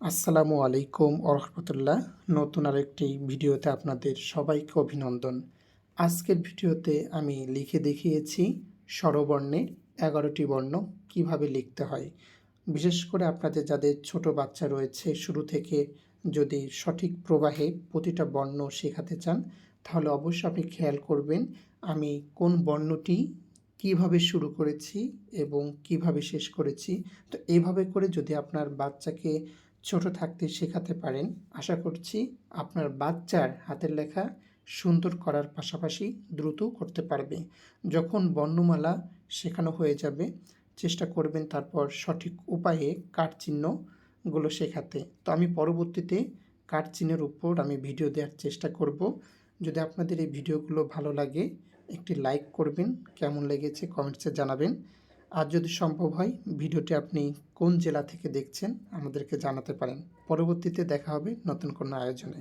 আসসালামু আলাইকুম ওরহমতুল্লাহ নতুন আরেকটি ভিডিওতে আপনাদের সবাইকে অভিনন্দন। আজকের ভিডিওতে আমি লিখে দেখিয়েছি স্বরবর্ণের এগারোটি বর্ণ কীভাবে লিখতে হয়। বিশেষ করে আপনাদের যাদের ছোট বাচ্চা রয়েছে, শুরু থেকে যদি সঠিক প্রবাহে প্রতিটা বর্ণ শেখাতে চান, তাহলে অবশ্যই আপনি খেয়াল করবেন আমি কোন বর্ণটি কীভাবে শুরু করেছি এবং কীভাবে শেষ করেছি। তো এইভাবে করে যদি আপনার বাচ্চাকে ছোট থাকতে শেখাতে পারেন। আশা করছি আপনার বাচ্চার হাতের লেখা সুন্দর করার পাশাপাশি দ্রুত করতে পারবে। যখন বর্ণমালা শেখানো হয়ে যাবে, চেষ্টা করবেন তারপর সঠিক উপায়ে কাঠ চিহ্নগুলো শেখাতে। তো আমি পরবর্তীতে কাঠ চিহ্নের উপর আমি ভিডিও দেওয়ার চেষ্টা করব। যদি আপনাদের এই ভিডিওগুলো ভালো লাগে, একটি লাইক করবেন। কেমন লেগেছে কমেন্টসে জানাবেন। আর যদি সম্ভব হয়, ভিডিওটি আপনি কোন জেলা থেকে দেখছেন আমাদেরকে জানাতে পারেন। পরবর্তীতে দেখা হবে নতুন কোনো আয়োজনে।